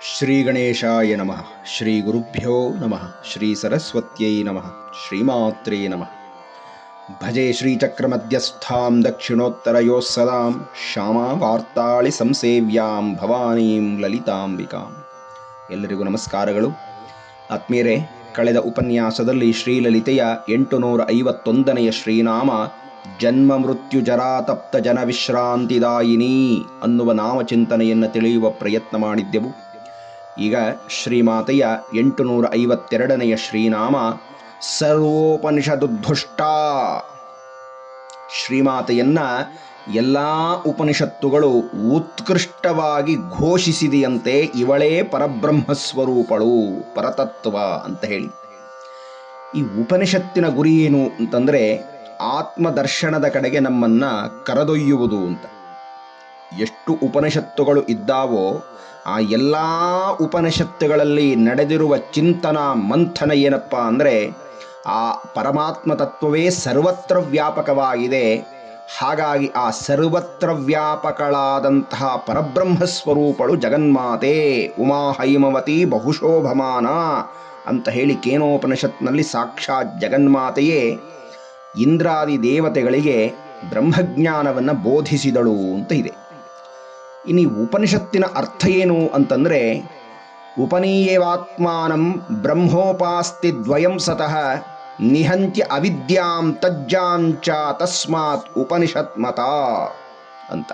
ಶ್ರೀ ಗಣೇಶಾಯ ನಮಃ ಶ್ರೀ ಗುರುಭ್ಯೋ ನಮಃ ಶ್ರೀ ಸರಸ್ವತ್ಯೈ ನಮಃ ಶ್ರೀಮಾತ್ರೇ ನಮಃ ಭಜೆ ಶ್ರೀಚಕ್ರಮಧ್ಯಸ್ಥಾಂ ದಕ್ಷಿಣೋತ್ತರಯೋ ಸದಾಂ ಶ್ಯಾಮಾ ವಾರ್ತಾಳಿ ಸಂಸೇವ್ಯಾಂ ಭವಾನೀಂ ಲಲಿತಾಂಬಿಕಾಂ ಎಲ್ಲರಿಗೂ ನಮಸ್ಕಾರಗಳು. ಆತ್ಮೀಯರೇ, ಕಳೆದ ಉಪನ್ಯಾಸದಲ್ಲಿ ಶ್ರೀಲಲಿತೆಯ ಎಂಟು ನೂರ ಐವತ್ತೊಂದನೆಯ ಶ್ರೀನಾಮ, ಜನ್ಮ ಮೃತ್ಯು ಜರಾತಪ್ತ ಜನ ವಿಶ್ರಾಂತಿದಾಯಿನಿ ಅನ್ನುವ ನಾಮಚಿಂತನೆಯನ್ನು ತಿಳಿಯುವ ಪ್ರಯತ್ನ ಮಾಡಿದ್ದೆವು. ಈಗ ಶ್ರೀಮಾತೆಯ ಎಂಟುನೂರ ಐವತ್ತೆರಡನೆಯ ಶ್ರೀನಾಮ ಸರ್ವೋಪನಿಷದುದ್ಧುಷ್ಟ. ಶ್ರೀಮಾತೆಯನ್ನ ಎಲ್ಲ ಉಪನಿಷತ್ತುಗಳು ಉತ್ಕೃಷ್ಟವಾಗಿ ಘೋಷಿಸಿದೆಯಂತೆ ಇವಳೇ ಪರಬ್ರಹ್ಮ ಸ್ವರೂಪಳು ಪರತತ್ವ ಅಂತ ಹೇಳಿ. ಈ ಉಪನಿಷತ್ತಿನ ಗುರಿ ಏನು ಅಂತಂದ್ರೆ ಆತ್ಮದರ್ಶನದ ಕಡೆಗೆ ನಮ್ಮನ್ನ ಕರೆದೊಯ್ಯುವುದು ಅಂತ. ಎಷ್ಟು ಉಪನಿಷತ್ತುಗಳು ಇದ್ದಾವೋ, ಆ ಎಲ್ಲ ಉಪನಿಷತ್ತುಗಳಲ್ಲಿ ನಡೆದಿರುವ ಚಿಂತನ, ಮಂಥನ ಏನಪ್ಪ ಅಂದರೆ, ಆ ಪರಮಾತ್ಮ ತತ್ವವೇ ಸರ್ವತ್ರ ವ್ಯಾಪಕವಾಗಿದೆ. ಹಾಗಾಗಿ ಆ ಸರ್ವತ್ರ ವ್ಯಾಪಕಳಾದಂತಹ ಪರಬ್ರಹ್ಮ ಸ್ವರೂಪಳು ಜಗನ್ಮಾತೆ, ಉಮಾ ಹೈಮವತಿ ಬಹುಶೋಭಮಾನ ಅಂತ ಹೇಳಿ ಕೇನೋಪನಿಷತ್ನಲ್ಲಿ ಸಾಕ್ಷಾತ್ ಜಗನ್ಮಾತೆಯೇ ಇಂದ್ರಾದಿ ದೇವತೆಗಳಿಗೆ ಬ್ರಹ್ಮಜ್ಞಾನವನ್ನು ಬೋಧಿಸಿದಳು ಅಂತ ಇದೆ. ಇನ್ನು ಉಪನಿಷತ್ತಿನ ಅರ್ಥ ಏನು ಅಂತಂದರೆ, ಉಪನೀಯವಾತ್ಮಾನಂ ಬ್ರಹ್ಮೋಪಾಸ್ತಿ ದ್ವಯಂ ಸತಃ ನಿಹಂತ್ಯ ಅವಿದ್ಯಾಂ ತಜ್ಜಾಂಚ ತಸ್ಮಾತ್ ಉಪನಿಷತ್ ಮತ ಅಂತ.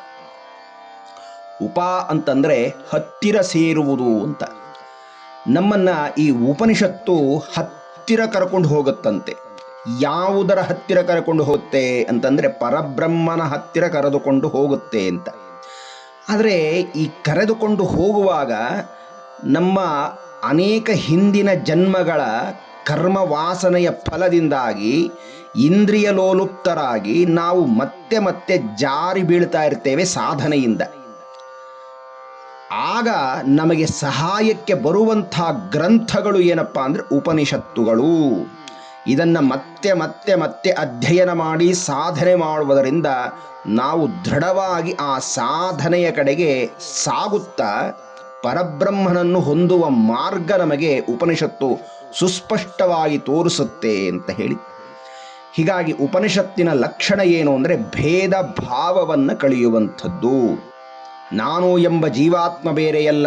ಉಪ ಅಂತಂದರೆ ಹತ್ತಿರ ಸೇರುವುದು ಅಂತ. ನಮ್ಮನ್ನ ಈ ಉಪನಿಷತ್ತು ಹತ್ತಿರ ಕರ್ಕೊಂಡು ಹೋಗುತ್ತಂತೆ. ಯಾವುದರ ಹತ್ತಿರ ಕರ್ಕೊಂಡು ಹೋಗುತ್ತೆ ಅಂತಂದರೆ ಪರಬ್ರಹ್ಮನ ಹತ್ತಿರ ಕರೆದುಕೊಂಡು ಹೋಗುತ್ತೆ ಅಂತ. ಆದರೆ ಈ ಕರೆದುಕೊಂಡು ಹೋಗುವಾಗ ನಮ್ಮ ಅನೇಕ ಹಿಂದಿನ ಜನ್ಮಗಳ ಕರ್ಮ ವಾಸನೆಯ ಫಲದಿಂದಾಗಿ ಇಂದ್ರಿಯ ಲೋಲುಪ್ತರಾಗಿ ನಾವು ಮತ್ತೆ ಮತ್ತೆ ಜಾರಿ ಬೀಳ್ತಾ ಇರ್ತೇವೆ ಸಾಧನೆಯಿಂದ. ಆಗ ನಮಗೆ ಸಹಾಯಕ್ಕೆ ಬರುವಂಥ ಗ್ರಂಥಗಳು ಏನಪ್ಪ ಅಂದರೆ ಉಪನಿಷತ್ತುಗಳು. ಇದನ್ನು ಮತ್ತೆ ಮತ್ತೆ ಮತ್ತೆ ಅಧ್ಯಯನ ಮಾಡಿ ಸಾಧನೆ ಮಾಡುವುದರಿಂದ ನಾವು ದೃಢವಾಗಿ ಆ ಸಾಧನೆಯ ಕಡೆಗೆ ಸಾಗುತ್ತಾ ಪರಬ್ರಹ್ಮನನ್ನು ಹೊಂದುವ ಮಾರ್ಗ ನಮಗೆ ಉಪನಿಷತ್ತು ಸುಸ್ಪಷ್ಟವಾಗಿ ತೋರಿಸುತ್ತೆ ಅಂತ ಹೇಳಿ. ಹೀಗಾಗಿ ಉಪನಿಷತ್ತಿನ ಲಕ್ಷಣ ಏನು ಅಂದರೆ ಭೇದ ಭಾವವನ್ನು ಕಳೆಯುವಂಥದ್ದು. ನಾನು ಎಂಬ ಜೀವಾತ್ಮ ಬೇರೆಯಲ್ಲ,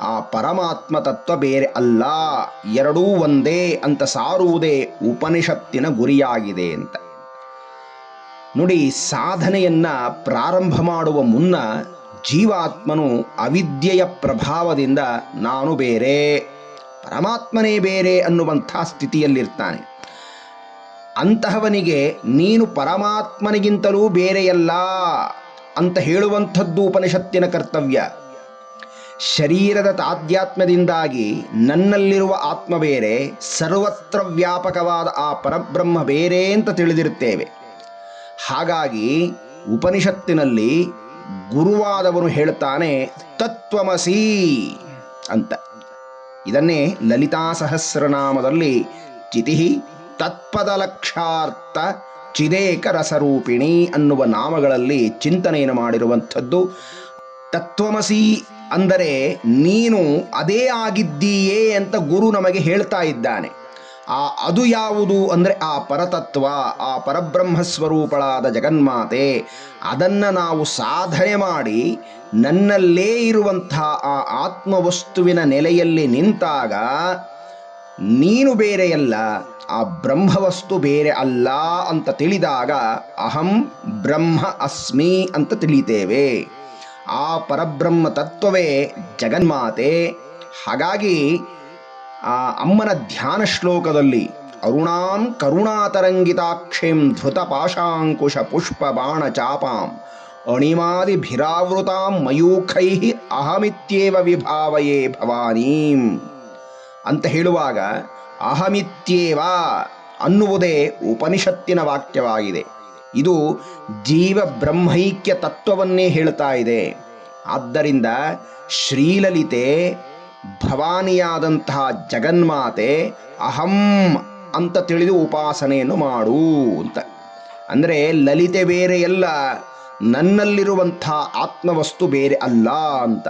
ಆ ಪರಮಾತ್ಮ ತತ್ವ ಬೇರೆ ಅಲ್ಲ. ಎರಡೂ ಒಂದೇ ಅಂತ ಸಾರುವುದೇ ಉಪನಿಷತ್ತಿನ ಗುರಿಯಾಗಿದೆ ಅಂತ. ನೋಡಿ, ಸಾಧನೆಯನ್ನ ಪ್ರಾರಂಭ ಮಾಡುವ ಮುನ್ನ ಜೀವಾತ್ಮನು ಅವಿದ್ಯೆಯ ಪ್ರಭಾವದಿಂದ ನಾನು ಬೇರೆ, ಪರಮಾತ್ಮನೇ ಬೇರೆ ಅನ್ನುವಂಥ ಸ್ಥಿತಿಯಲ್ಲಿರ್ತಾನೆ. ಅಂತಹವನಿಗೆ ನೀನು ಪರಮಾತ್ಮನಿಗಿಂತಲೂ ಬೇರೆಯಲ್ಲ. ಅಂತ ಹೇಳುವಂಥದ್ದು ಉಪನಿಷತ್ತಿನ ಕರ್ತವ್ಯ. ಶರೀರದ ತಾದ್ಯಾತ್ಮ್ಯದಿಂದಾಗಿ ನನ್ನಲ್ಲಿರುವ ಆತ್ಮ ಬೇರೆ, ಸರ್ವತ್ರ ವ್ಯಾಪಕವಾದ ಆ ಪರಬ್ರಹ್ಮ ಬೇರೆ ಅಂತ ತಿಳಿದಿರುತ್ತೇವೆ. ಹಾಗಾಗಿ ಉಪನಿಷತ್ತಿನಲ್ಲಿ ಗುರುವಾದವನು ಹೇಳ್ತಾನೆ, ತತ್ವಮಸಿ ಅಂತ. ಇದನ್ನೇ ಲಲಿತಾ ಸಹಸ್ರನಾಮದಲ್ಲಿ ಚಿತಿ ತತ್ಪದ ಲಕ್ಷಾರ್ಥ ಚಿದೇಕ ರಸರೂಪಿಣಿ ಅನ್ನುವ ನಾಮಗಳಲ್ಲಿ ಚಿಂತನೆಯನ್ನು ಮಾಡಿರುವಂಥದ್ದು. ತತ್ವಮಸಿ ಅಂದರೆ ನೀನು ಅದೇ ಆಗಿದ್ದೀಯೇ ಅಂತ ಗುರು ನಮಗೆ ಹೇಳ್ತಾ ಇದ್ದಾನೆ. ಆ ಅದು ಯಾವುದು ಅಂದರೆ ಆ ಪರತತ್ವ, ಆ ಪರಬ್ರಹ್ಮ ಸ್ವರೂಪಳಾದ ಜಗನ್ಮಾತೆ, ಅದನ್ನು ನಾವು ಸಾಧನೆ ಮಾಡಿ ನನ್ನಲ್ಲೇ ಇರುವಂಥ ಆ ಆತ್ಮವಸ್ತುವಿನ ನೆಲೆಯಲ್ಲಿ ನಿಂತಾಗ ನೀನು ಬೇರೆಯಲ್ಲ ಆ ಬ್ರಹ್ಮವಸ್ತು ಬೇರೆ ಅಲ್ಲ ಅಂತ ತಿಳಿದಾಗ ಅಹಂ ಬ್ರಹ್ಮ ಅಸ್ಮಿ ಅಂತ ತಿಳಿತೇವೆ. ಆ ಪರಬ್ರಹ್ಮ ತತ್ವವೇ ಜಗನ್ಮಾತೆ. ಹಾಗಾಗಿ ಆ ಅಮ್ಮನ ಧ್ಯಾನ ಶ್ಲೋಕದಲ್ಲಿ ಅರುಣಾಂ ಕರುಣಾತರಂಗಿತಾಕ್ಷೇಂ ಧೃತ ಪಾಶಾಂಕುಶ ಪುಷ್ಪ ಬಾಣ ಚಾಪಾಂ ಅಣಿಮಾದಿಭಿರಾವೃತಾಂ ಮಯೂಖೈ ಅಹಮಿತ್ಯೇವ ವಿಭಾವಯೇ ಭವಾನೀಂ. ಅಂತ ಹೇಳುವಾಗ ಅಹಮಿತ್ಯೇವಾ ಅನ್ನುವುದೇ ಉಪನಿಷತ್ತಿನ ವಾಕ್ಯವಾಗಿದೆ. ಇದು ಜೀವ ಬ್ರಹ್ಮೈಕ್ಯ ತತ್ವವನ್ನೇ ಹೇಳ್ತಾ ಇದೆ. ಆದ್ದರಿಂದ ಶ್ರೀಲಲಿತೆ ಭವಾನಿಯಾದಂತಹ ಜಗನ್ಮಾತೆ ಅಹಂ ಅಂತ ತಿಳಿದು ಉಪಾಸನೆಯನ್ನು ಮಾಡು ಅಂತ. ಅಂದರೆ ಲಲಿತೆ ಬೇರೆ ಎಲ್ಲ ನನ್ನಲ್ಲಿರುವಂಥ ಆತ್ಮವಸ್ತು ಬೇರೆ ಅಲ್ಲ ಅಂತ.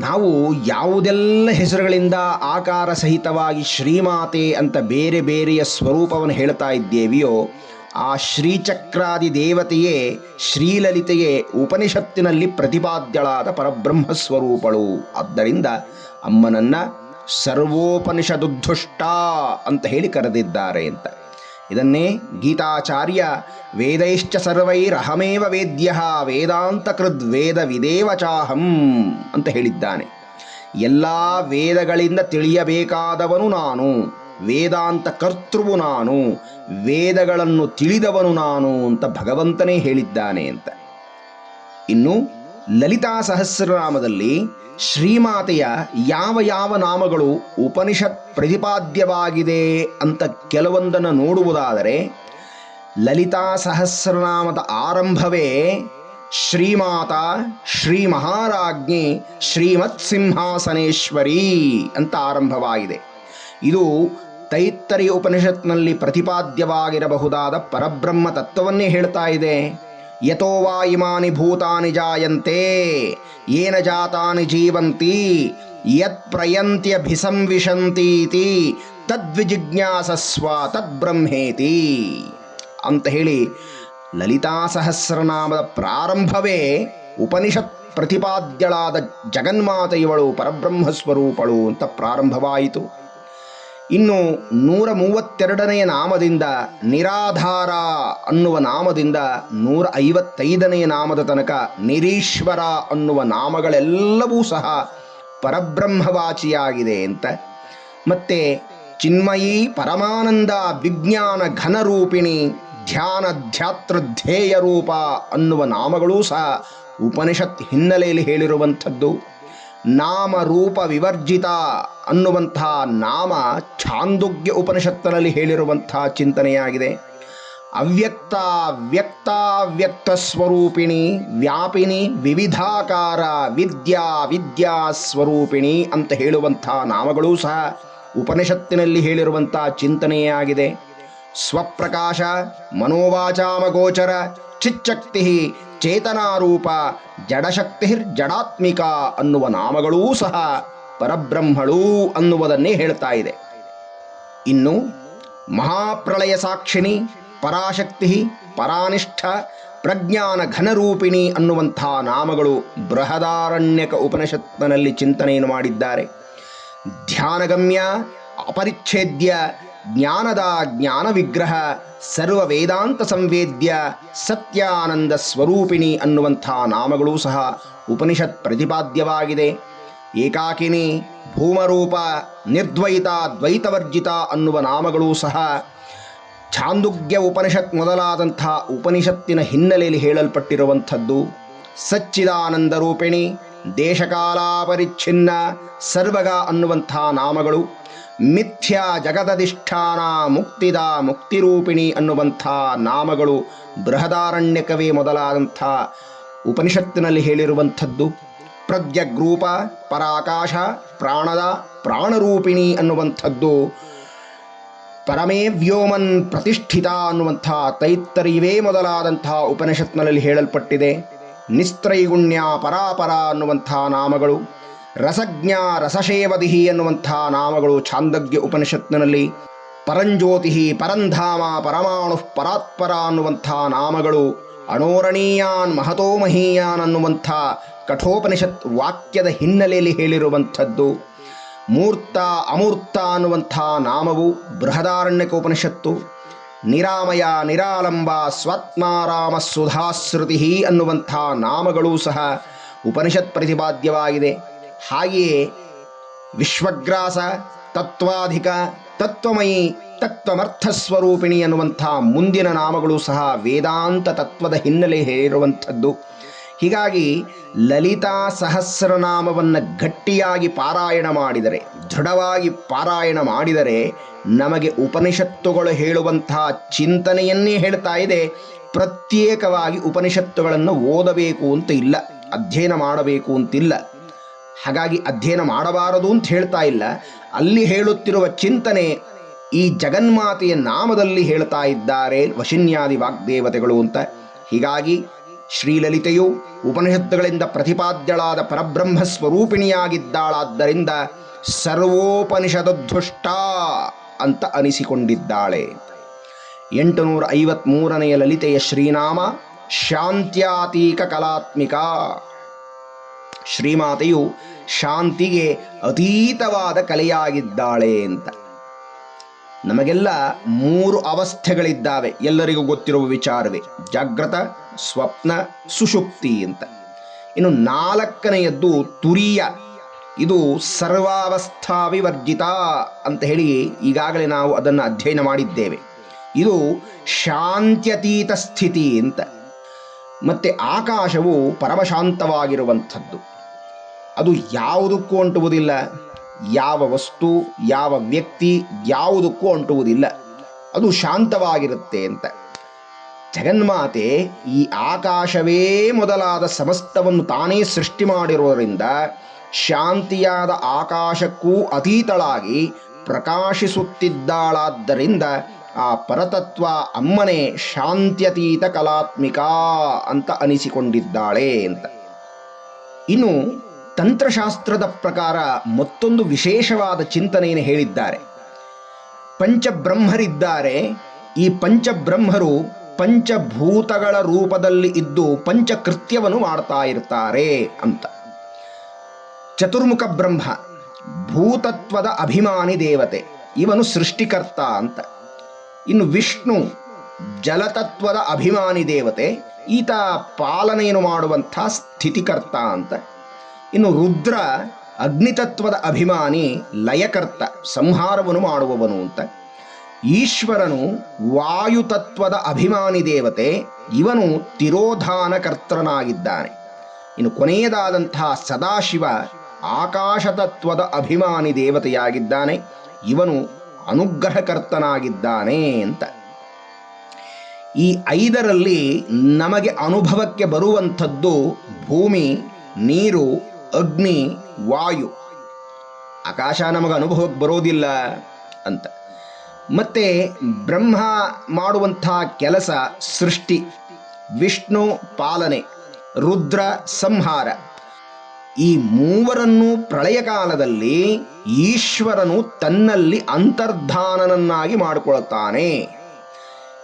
ನಾವು ಯಾವುದೆಲ್ಲ ಹೆಸರುಗಳಿಂದ ಆಕಾರ ಸಹಿತವಾಗಿ ಶ್ರೀಮಾತೆ ಅಂತ ಬೇರೆ ಬೇರೆಯ ಸ್ವರೂಪವನ್ನು ಹೇಳ್ತಾ ಇದ್ದೇವಿಯೋ, ಆ ಶ್ರೀಚಕ್ರಾದಿ ದೇವತೆಯೇ, ಶ್ರೀಲಲಿತೆಯೇ ಉಪನಿಷತ್ತಿನಲ್ಲಿ ಪ್ರತಿಪಾದ್ಯಳಾದ ಪರಬ್ರಹ್ಮ ಸ್ವರೂಪಳು ಆದ್ದರಿಂದ ಅಮ್ಮನನ್ನ ಸರ್ವೋಪನಿಷದುದ್ದುಷ್ಟ ಅಂತ ಹೇಳಿ ಕರೆದಿದ್ದಾರೆ ಅಂತ. ಇದನ್ನೇ ಗೀತಾಚಾರ್ಯ ವೇದೈಶ್ಚ ಸರ್ವೈರಹಮೇವ ವೇದ್ಯ ವೇದಾಂತ ಕೃದ್ ವೇದ ವಿದೇವಚಾಹಂ ಅಂತ ಹೇಳಿದ್ದಾನೆ. ಎಲ್ಲ ವೇದಗಳಿಂದ ತಿಳಿಯಬೇಕಾದವನು ನಾನು ವೇದಾಂತ ಕರ್ತೃವು ನಾನು, ವೇದಗಳನ್ನು ತಿಳಿದವನು ನಾನು ಅಂತ ಭಗವಂತನೇ ಹೇಳಿದ್ದಾನೆ ಅಂತ. ಇನ್ನು ಲಲಿತಾ ಸಹಸ್ರನಾಮದಲ್ಲಿ ಶ್ರೀಮಾತೆಯ ಯಾವ ಯಾವ ನಾಮಗಳು ಉಪನಿಷತ್ ಪ್ರತಿಪಾದ್ಯವಾಗಿದೆ ಅಂತ ಕೆಲವೊಂದನ್ನು ನೋಡುವುದಾದರೆ, ಲಲಿತಾ ಸಹಸ್ರನಾಮದ ಆರಂಭವೇ ಶ್ರೀಮಾತ, ಶ್ರೀ ಮಹಾರಾಜ್ಞಿ, ಶ್ರೀಮತ್ ಸಿಂಹಾಸನೇಶ್ವರಿ ಅಂತ ಆರಂಭವಾಗಿದೆ. ಇದು ತೈತ್ತರಿಯ ಉಪನಿಷತ್ನಲ್ಲಿ ಪ್ರತಿಪಾದ್ಯವಾಗಿರಬಹುದಾದ ಪರಬ್ರಹ್ಮ ತತ್ವವನ್ನೇ ಹೇಳ್ತಾ ಇದೆ. ಯಥೋ ವಾ ಇಮಾನಿ ಭೂತಾನಿ ಜಾಯಂತೆ ಏನ ಜಾತಾನಿ ಜೀವಂತಿ ಯತ್ ಪ್ರಯಂತ್ಯಭಿಸಂವಿಶಂತೀತಿ ತದ್ವಿಜಿಜ್ಞಾಸಸ್ವ ತದ್ಬ್ರಹ್ಮೇತಿ ಅಂತ ಹೇಳಿ ಲಲಿತಾ ಸಹಸ್ರನಾಮದ ಪ್ರಾರಂಭವೇ ಉಪನಿಷತ್ ಪ್ರತಿಪಾದ್ಯಳಾದ ಜಗನ್ಮಾತೆಯವಳು ಪರಬ್ರಹ್ಮ ಸ್ವರೂಪಳು ಅಂತ ಪ್ರಾರಂಭವಾಯಿತು. ಇನ್ನು ನೂರ ಮೂವತ್ತೆರಡನೆಯ ನಾಮದಿಂದ ನಿರಾಧಾರ ಅನ್ನುವ ನಾಮದಿಂದ ನೂರ ಐವತ್ತೈದನೆಯ ನಾಮದ ತನಕ ನಿರೀಶ್ವರ ಅನ್ನುವ ನಾಮಗಳೆಲ್ಲವೂ ಸಹ ಪರಬ್ರಹ್ಮವಾಚಿಯಾಗಿದೆ ಅಂತ. ಮತ್ತೆ ಚಿನ್ಮಯಿ ಪರಮಾನಂದ ವಿಜ್ಞಾನ ಘನರೂಪಿಣಿ ಧ್ಯಾನ ಧ್ಯಾತೃಧ್ಯೇಯ ರೂಪ ಅನ್ನುವ ನಾಮಗಳೂ ಸಹ ಉಪನಿಷತ್ ಹಿನ್ನೆಲೆಯಲ್ಲಿ ಹೇಳಿರುವಂಥದ್ದು. ನಾಮ ರೂಪ ವಿವರ್ಜಿತ ಅನ್ನುವಂತಹ ನಾಮ ಛಾಂದೋಗ್ಯ ಉಪನಿಷತ್ತಿನಲ್ಲಿ ಹೇಳಿರುವಂತಹ ಚಿಂತನೆಯಾಗಿದೆ. ಅವ್ಯಕ್ತ ವ್ಯಕ್ತ ವ್ಯಕ್ತ ಸ್ವರೂಪಿಣಿ ವ್ಯಾಪಿನಿ ವಿವಿಧಾಕಾರ ವಿದ್ಯಾ ವಿದ್ಯಾ ಸ್ವರೂಪಿಣಿ ಅಂತ ಹೇಳುವಂತಹ ನಾಮಗಳೂ ಸಹ ಉಪನಿಷತ್ತಿನಲ್ಲಿ ಹೇಳಿರುವಂತಹ ಚಿಂತನೆಯಾಗಿದೆ. ಸ್ವಪ್ರಕಾಶ, ಮನೋವಾಚಾಮಗೋಚರ ಚಿಚ್ಚಕ್ತಿ ಚೇತನಾರೂಪ ಜಡಾತ್ಮಿಕ ಅನ್ನುವ ನಾಮಗಳೂ ಸಹ ಪರಬ್ರಹ್ಮಳು ಅನ್ನುವುದನ್ನೇ ಹೇಳ್ತಾ ಇದೆ. ಇನ್ನು ಮಹಾಪ್ರಳಯ ಸಾಕ್ಷಿಣಿ, ಪರಾಶಕ್ತಿ, ಪರಾನಿಷ್ಠ ಪ್ರಜ್ಞಾನ ಘನರೂಪಿಣಿ ಅನ್ನುವಂಥ ನಾಮಗಳು ಬೃಹದಾರಣ್ಯಕ ಉಪನಿಷತ್ನಲ್ಲಿ ಚಿಂತನೆಯನ್ನು ಮಾಡಿದ್ದಾರೆ. ಧ್ಯಾನಗಮ್ಯ, ಅಪರಿಚ್ಛೇದ್ಯ ಜ್ಞಾನದ ಜ್ಞಾನ ವಿಗ್ರಹ ಸರ್ವ ವೇದಾಂತ ಸಂವೇದ್ಯ ಸತ್ಯಾನಂದ ಸ್ವರೂಪಿಣಿ ಅನ್ನುವಂಥ ನಾಮಗಳೂ ಸಹ ಉಪನಿಷತ್ ಪ್ರತಿಪಾದ್ಯವಾಗಿದೆ. ಏಕಾಕಿನಿ ಭೂಮರೂಪ ನಿರ್ದ್ವೈತ ದ್ವೈತವರ್ಜಿತ ಅನ್ನುವ ನಾಮಗಳೂ ಸಹ ಛಾಂದುಗ್ಯ ಉಪನಿಷತ್ ಮೊದಲಾದಂಥ ಉಪನಿಷತ್ತಿನ ಹಿನ್ನೆಲೆಯಲ್ಲಿ ಹೇಳಲ್ಪಟ್ಟಿರುವಂಥದ್ದು. ಸಚ್ಚಿದಾನಂದ ರೂಪಿಣಿ ದೇಶಕಾಲಾಪರಿಚ್ಛಿನ್ನ ಸರ್ವಗ ಅನ್ನುವಂಥ ನಾಮಗಳು. ಮಿಥ್ಯ ಜಗದಧಿಷ್ಠಾನ ಮುಕ್ತಿದ ಮುಕ್ತಿರೂಪಿಣಿ ಅನ್ನುವಂಥ ನಾಮಗಳು ಬೃಹದಾರಣ್ಯಕವೇ ಮೊದಲಾದಂಥ ಉಪನಿಷತ್ತಿನಲ್ಲಿ ಹೇಳಿರುವಂಥದ್ದು. ಪ್ರಜ್ಞಗ್ರೂಪ, ಪರಾಕಾಶ, ಪ್ರಾಣದ ಪ್ರಾಣರೂಪಿಣಿ ಅನ್ನುವಂಥದ್ದು. ಪರಮೇ ವ್ಯೋಮನ್ ಪ್ರತಿಷ್ಠಿತ ಅನ್ನುವಂಥ ತೈತ್ತರಿಯವೇ ಮೊದಲಾದಂಥ ಉಪನಿಷತ್ನಲ್ಲಿ ಹೇಳಲ್ಪಟ್ಟಿದೆ. ನಿಸ್ತ್ರೈಗುಣ್ಯ ಪರಾಪರ ಅನ್ನುವಂಥ ನಾಮಗಳು. ರಸಜ್ಞ ರಸಶೇವದಿಹಿ ಅನ್ನುವಂಥ ನಾಮಗಳು ಛಾಂದಗ್ಯ ಉಪನಿಷತ್ನಲ್ಲಿ ಪರಂಜ್ಯೋತಿ ಪರಂಧಾಮ ಪರಮಾಣು ಪರಾತ್ಪರ ಅನ್ನುವಂಥ ನಾಮಗಳು ಅಣೋರಣೀಯಾನ್ ಮಹತೋ ಮಹೀಯಾನ್ ಅನ್ನುವಂಥ ಕಠೋಪನಿಷತ್ ವಾಕ್ಯದ ಹಿನ್ನೆಲೆಯಲ್ಲಿ ಹೇಳಿರುವಂಥದ್ದು. ಮೂರ್ತ ಅಮೂರ್ತ ಅನ್ನುವಂಥ ನಾಮವು ಬೃಹದಾರಣ್ಯಕ ಉಪನಿಷತ್ತು. ನಿರಾಮಯ, ನಿರಾಲಂಬ ಸ್ವಾತ್ಮಾರಾಮ ಸುಧಾಶ್ರುತಿ ಅನ್ನುವಂಥ ನಾಮಗಳೂ ಸಹ ಉಪನಿಷತ್ ಪ್ರತಿಪಾದ್ಯವಾಗಿದೆ. ಹಾಗೆಯೇ ವಿಶ್ವಗ್ರಾಸ, ತತ್ವಾಧಿಕ, ತತ್ವಮಯಿ ಸ್ವರೂಪಿಣಿ ಅನ್ನುವಂಥ ಮುಂದಿನ ನಾಮಗಳು ಸಹ ವೇದಾಂತ ತತ್ವದ ಹಿನ್ನೆಲೆ ಹೇಳಿರುವಂಥದ್ದು ಹೀಗಾಗಿ ಲಲಿತಾ ಸಹಸ್ರನಾಮವನ್ನು ಗಟ್ಟಿಯಾಗಿ ಪಾರಾಯಣ ಮಾಡಿದರೆ, ದೃಢವಾಗಿ ಪಾರಾಯಣ ಮಾಡಿದರೆ ನಮಗೆ ಉಪನಿಷತ್ತುಗಳು ಹೇಳುವಂತಹ ಚಿಂತನೆಯನ್ನೇ ಹೇಳ್ತಾ ಇದೆ. ಪ್ರತ್ಯೇಕವಾಗಿ ಉಪನಿಷತ್ತುಗಳನ್ನು ಓದಬೇಕು ಅಂತ ಇಲ್ಲ, ಅಧ್ಯಯನ ಮಾಡಬೇಕು ಅಂತಿಲ್ಲ. ಹಾಗಾಗಿ ಅಧ್ಯಯನ ಮಾಡಬಾರದು ಅಂತ ಹೇಳ್ತಾ ಇಲ್ಲ. ಅಲ್ಲಿ ಹೇಳುತ್ತಿರುವ ಚಿಂತನೆ ಈ ಜಗನ್ಮಾತೆಯ ನಾಮದಲ್ಲಿ ಹೇಳ್ತಾ ಇದ್ದಾರೆ ವಶಿನ್ಯಾದಿ ವಾಗ್ದೇವತೆಗಳು ಅಂತ. ಹೀಗಾಗಿ ಶ್ರೀಲಲಿತೆಯು ಉಪನಿಷತ್ತುಗಳಿಂದ ಪ್ರತಿಪಾದ್ಯಳಾದ ಪರಬ್ರಹ್ಮ ಸ್ವರೂಪಿಣಿಯಾಗಿದ್ದಾಳಾದ್ದರಿಂದ ಸರ್ವೋಪನಿಷದುಷ್ಟ ಅಂತ ಅನಿಸಿಕೊಂಡಿದ್ದಾಳೆ. ಎಂಟುನೂರ ಐವತ್ಮೂರನೆಯ ಲಲಿತೆಯ ಶ್ರೀನಾಮ ಶಾಂತ್ಯಾತೀಕ ಕಲಾತ್ಮಿಕ. ಶ್ರೀಮಾತೆಯು ಶಾಂತಿಗೆ ಅತೀತವಾದ ಕಲೆಯಾಗಿದ್ದಾಳೆ ಅಂತ. ನಮಗೆಲ್ಲ ಮೂರು ಅವಸ್ಥೆಗಳಿದ್ದಾವೆ. ಎಲ್ಲರಿಗೂ ಗೊತ್ತಿರುವ ವಿಚಾರವೇ. ಜಾಗ್ರತ, ಸ್ವಪ್ನ ಸುಷುಪ್ತಿ ಅಂತ. ಇನ್ನು ನಾಲ್ಕನೆಯದ್ದು ತುರಿಯ. ಇದು ಸರ್ವಾವಸ್ಥಾ ವಿವರ್ಜಿತ ಅಂತ ಹೇಳಿ ಈಗಾಗಲೇ ನಾವು ಅದನ್ನು ಅಧ್ಯಯನ ಮಾಡಿದ್ದೇವೆ. ಇದು ಶಾಂತ್ಯತೀತ ಸ್ಥಿತಿ ಅಂತ. ಮತ್ತೆ ಆಕಾಶವು ಪರಮಶಾಂತವಾಗಿರುವಂಥದ್ದು. ಅದು ಯಾವುದಕ್ಕೂ ಅಂಟುವುದಿಲ್ಲ. ಯಾವ ವಸ್ತು, ಯಾವ ವ್ಯಕ್ತಿ ಯಾವುದಕ್ಕೂ ಅಂಟುವುದಿಲ್ಲ. ಅದು ಶಾಂತವಾಗಿರುತ್ತೆ ಅಂತ. ಜಗನ್ಮಾತೆ ಈ ಆಕಾಶವೇ ಮೊದಲಾದ ಸಮಸ್ತವನ್ನು ತಾನೇ ಸೃಷ್ಟಿ ಮಾಡಿರುವುದರಿಂದ ಶಾಂತಿಯಾದ ಆಕಾಶಕ್ಕೂ ಅತೀತಳಾಗಿ ಪ್ರಕಾಶಿಸುತ್ತಿದ್ದಾಳಾದ್ದರಿಂದ ಆ ಪರತತ್ವ ಅಮ್ಮನೇ ಶಾಂತ್ಯತೀತ ಕಲಾತ್ಮಿಕ ಅಂತ ಅನಿಸಿಕೊಂಡಿದ್ದಾಳೆ ಅಂತ. ಇನ್ನು ತಂತ್ರಶಾಸ್ತ್ರದ ಪ್ರಕಾರ ಮತ್ತೊಂದು ವಿಶೇಷವಾದ ಚಿಂತನೆಯನ್ನು ಹೇಳಿದ್ದಾರೆ. ಪಂಚಬ್ರಹ್ಮರಿದ್ದಾರೆ. ಈ ಪಂಚಬ್ರಹ್ಮರು ಪಂಚಭೂತಗಳ ರೂಪದಲ್ಲಿ ಇದ್ದು ಪಂಚಕೃತ್ಯವನ್ನು ಮಾಡ್ತಾ ಇರ್ತಾರೆ ಅಂತ. ಚತುರ್ಮುಖ ಬ್ರಹ್ಮ, ಭೂತತ್ವದ ಅಭಿಮಾನಿ ದೇವತೆ, ಇವನು ಸೃಷ್ಟಿಕರ್ತ ಅಂತ. ಇನ್ನು ವಿಷ್ಣು ಜಲತತ್ವದ ಅಭಿಮಾನಿ ದೇವತೆ, ಈತ ಪಾಲನೆಯನ್ನು ಮಾಡುವಂಥ ಸ್ಥಿತಿಕರ್ತ ಅಂತ. ಇನ್ನು ರುದ್ರ ಅಗ್ನಿತತ್ವದ ಅಭಿಮಾನಿ, ಲಯಕರ್ತ, ಸಂಹಾರವನ್ನು ಮಾಡುವವನು ಅಂತ. ಈಶ್ವರನು ವಾಯುತತ್ವದ ಅಭಿಮಾನಿ ದೇವತೆ, ಇವನು ತಿರೋಧಾನಕರ್ತನಾಗಿದ್ದಾನೆ. ಇನ್ನು ಕೊನೆಯದಾದಂತಹ ಸದಾಶಿವ ಆಕಾಶತತ್ವದ ಅಭಿಮಾನಿ ದೇವತೆಯಾಗಿದ್ದಾನೆ. ಇವನು ಅನುಗ್ರಹಕರ್ತನಾಗಿದ್ದಾನೆ ಅಂತ. ಈ ಐದರಲ್ಲಿ ನಮಗೆ ಅನುಭವಕ್ಕೆ ಬರುವಂಥದ್ದು ಭೂಮಿ, ನೀರು, ಅಗ್ನಿ, ವಾಯು. ಆಕಾಶ ನಮಗೆ ಅನುಭವಕ್ಕೆ ಬರೋದಿಲ್ಲ ಅಂತ. ಮತ್ತೆ ಬ್ರಹ್ಮ ಮಾಡುವಂಥ ಕೆಲಸ ಸೃಷ್ಟಿ, ವಿಷ್ಣು ಪಾಲನೆ, ರುದ್ರ ಸಂಹಾರ. ಈ ಮೂವರನ್ನು ಪ್ರಳಯ ಕಾಲದಲ್ಲಿ ಈಶ್ವರನು ತನ್ನಲ್ಲಿ ಅಂತರ್ಧಾನನನ್ನಾಗಿ ಮಾಡಿಕೊಳ್ಳುತ್ತಾನೆ.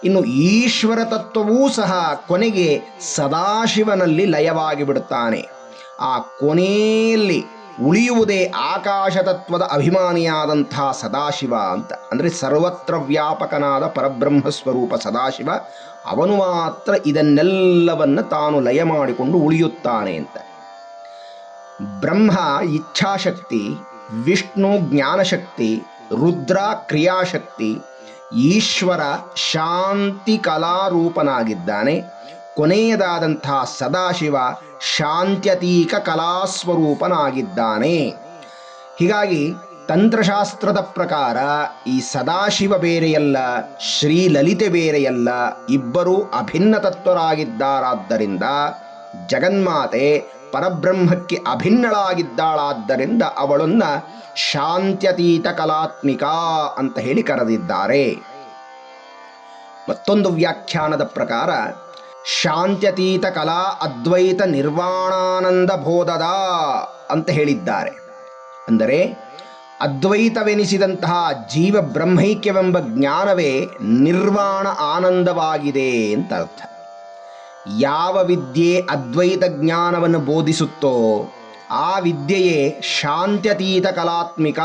ಇನ್ನು ಈಶ್ವರ ತತ್ವವೂ ಸಹ ಕೊನೆಗೆ ಸದಾಶಿವನಲ್ಲಿ ಲಯವಾಗಿ ಬಿಡುತ್ತಾನೆ. ಆ ಕೊನೆಯಲ್ಲಿ ಉಳಿಯುವುದೇ ಆಕಾಶ ತತ್ವದ ಅಭಿಮಾನಿಯಾದಂಥ ಸದಾಶಿವ ಅಂತ. ಅಂದರೆ ಸರ್ವತ್ರ ವ್ಯಾಪಕನಾದ ಪರಬ್ರಹ್ಮ ಸ್ವರೂಪ ಸದಾಶಿವ, ಅವನು ಮಾತ್ರ ಇದನ್ನೆಲ್ಲವನ್ನು ತಾನು ಲಯ ಮಾಡಿಕೊಂಡು ಉಳಿಯುತ್ತಾನೆ ಅಂತ. ಬ್ರಹ್ಮ ಇಚ್ಛಾಶಕ್ತಿ, ವಿಷ್ಣು ಜ್ಞಾನಶಕ್ತಿ, ರುದ್ರ ಕ್ರಿಯಾಶಕ್ತಿ, ಈಶ್ವರ ಶಾಂತಿ ಕಲಾರೂಪನಾಗಿದ್ದಾನೆ. ಕೊನೆಯದಾದಂಥ ಸದಾಶಿವ ಶಾಂತ್ಯತೀಕ ಕಲಾಸ್ವರೂಪನಾಗಿದ್ದಾನೆ. ಹೀಗಾಗಿ ತಂತ್ರಶಾಸ್ತ್ರದ ಪ್ರಕಾರ ಈ ಸದಾಶಿವ ಬೇರೆಯಲ್ಲ, ಶ್ರೀಲಲಿತೆ ಬೇರೆಯಲ್ಲ, ಇಬ್ಬರೂ ಅಭಿನ್ನ ತತ್ವರಾಗಿದ್ದಾರಾದ್ದರಿಂದ ಜಗನ್ಮಾತೆ ಪರಬ್ರಹ್ಮಕ್ಕೆ ಅಭಿನ್ನಳಾಗಿದ್ದಾಳಾದ್ದರಿಂದ ಅವಳನ್ನ ಶಾಂತ್ಯತೀತ ಕಲಾತ್ಮಿಕ ಅಂತ ಹೇಳಿ ಕರೆದಿದ್ದಾರೆ. ಮತ್ತೊಂದು ವ್ಯಾಖ್ಯಾನದ ಪ್ರಕಾರ, ಶಾಂತ್ಯತೀತ ಕಲಾ ಅದ್ವೈತ ನಿರ್ವಾಣಾನಂದ ಬೋಧದ ಅಂತ ಹೇಳಿದ್ದಾರೆ. ಅಂದರೆ, ಅದ್ವೈತವೆನಿಸಿದಂತಹ ಜೀವ ಬ್ರಹ್ಮೈಕ್ಯವೆಂಬ ಜ್ಞಾನವೇ ನಿರ್ವಾಣ ಆನಂದವಾಗಿದೆ ಅಂತ ಅರ್ಥ. ಯಾವ ವಿದ್ಯೆ ಅದ್ವೈತ ಜ್ಞಾನವನ್ನು ಬೋಧಿಸುತ್ತೋ, ಆ ವಿದ್ಯೆಯೇ ಶಾಂತ್ಯತೀತ ಕಲಾತ್ಮಿಕ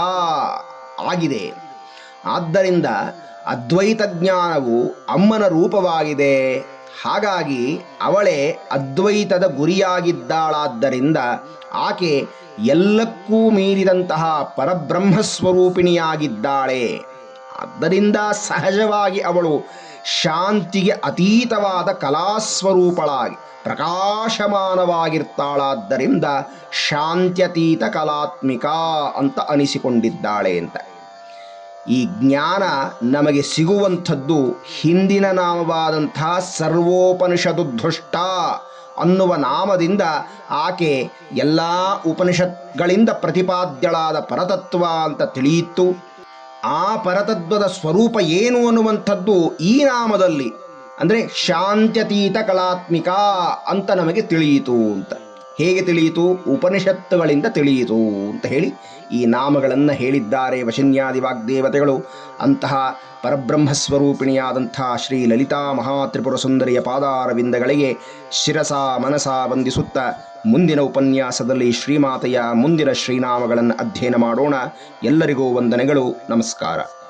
ಆಗಿದೆ. ಆದ್ದರಿಂದ ಅದ್ವೈತ ಜ್ಞಾನವು ಅಮ್ಮನ ರೂಪವಾಗಿದೆ. ಹಾಗಾಗಿ ಅವಳೇ ಅದ್ವೈತದ ಗುರಿಯಾಗಿದ್ದಾಳಾದ್ದರಿಂದ ಆಕೆ ಎಲ್ಲಕ್ಕೂ ಮೀರಿದಂತಹ ಪರಬ್ರಹ್ಮ ಸ್ವರೂಪಿಣಿಯಾಗಿದ್ದಾಳೆ ಆದ್ದರಿಂದ ಸಹಜವಾಗಿ ಅವಳು ಶಾಂತಿಗೆ ಅತೀತವಾದ ಕಲಾಸ್ವರೂಪಳಾಗಿ, ಪ್ರಕಾಶಮಾನವಾಗಿರ್ತಾಳಾದ್ದರಿಂದ ಶಾಂತ್ಯತೀತ ಕಲಾತ್ಮಿಕ ಅಂತ ಅನಿಸಿಕೊಂಡಿದ್ದಾಳೆ ಅಂತ. ಈ ಜ್ಞಾನ ನಮಗೆ ಸಿಗುವಂಥದ್ದು ಹಿಂದಿನ ನಾಮವಾದಂತಹ ಸರ್ವೋಪನಿಷದುದ್ಧುಷ್ಟ ಅನ್ನುವ ನಾಮದಿಂದ ಆಕೆ ಎಲ್ಲ ಉಪನಿಷತ್ಗಳಿಂದ ಪ್ರತಿಪಾದ್ಯಳಾದ ಪರತತ್ವ ಅಂತ ತಿಳಿಯಿತು ಆ ಪರತತ್ವದ ಸ್ವರೂಪ ಏನು ಅನ್ನುವಂಥದ್ದು ಈ ನಾಮದಲ್ಲಿ. ಅಂದರೆ ಶಾಂತ್ಯತೀತ ಕಲಾತ್ಮಿಕ ಅಂತ ನಮಗೆ ತಿಳಿಯಿತು ಅಂತ. ಹೇಗೆ ತಿಳಿಯಿತು? ಉಪನಿಷತ್ತುಗಳಿಂದ ತಿಳಿಯಿತು ಅಂತ ಹೇಳಿ ಈ ನಾಮಗಳನ್ನು ಹೇಳಿದ್ದಾರೆ ವಶನ್ಯಾದಿ ವಾಗ್ದೇವತೆಗಳು ಅಂತಹ ಪರಬ್ರಹ್ಮಸ್ವರೂಪಿಣಿಯಾದಂಥ ಶ್ರೀ ಲಲಿತಾ ಮಹಾತ್ರಿಪುರ ಸುಂದರಿಯ ಪಾದಾರವಿಂದಗಳಿಗೆ ಶಿರಸ ಮನಸ ವಂದಿಸುತ್ತ ಮುಂದಿನ ಉಪನ್ಯಾಸದಲ್ಲಿ ಶ್ರೀಮಾತೆಯ ಮುಂದಿನ ಶ್ರೀನಾಮಗಳನ್ನು ಅಧ್ಯಯನ ಮಾಡೋಣ. ಎಲ್ಲರಿಗೂ ವಂದನೆಗಳು. ನಮಸ್ಕಾರ.